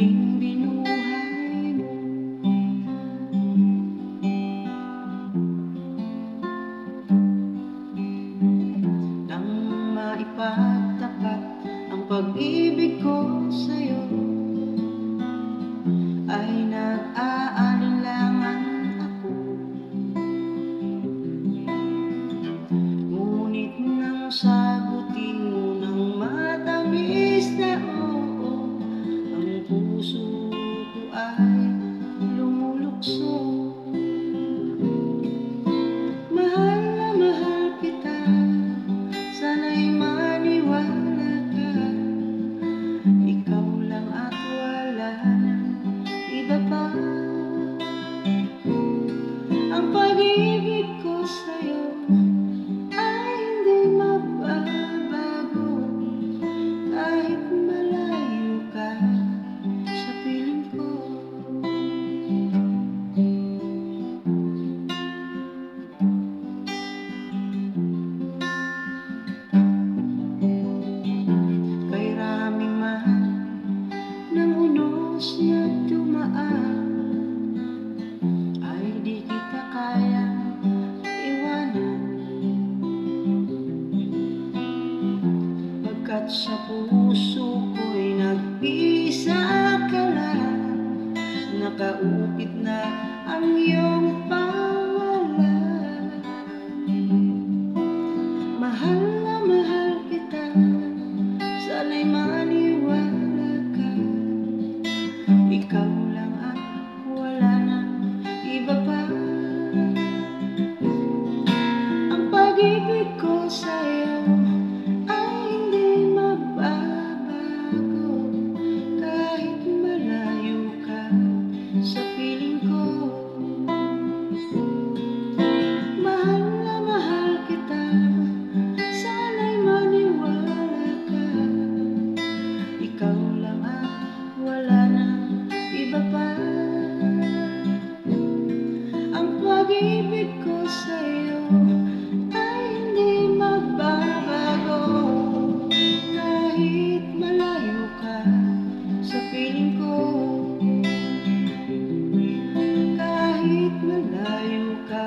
aking binuhay Nang maipatapat ang pag-ibig ko sa'yo. at sa puso ko'y nag-isa. ka ba? Ang pag-ibig ko sa'yo ay hindi magbabago Kahit malayo ka sa piling ko Kahit malayo ka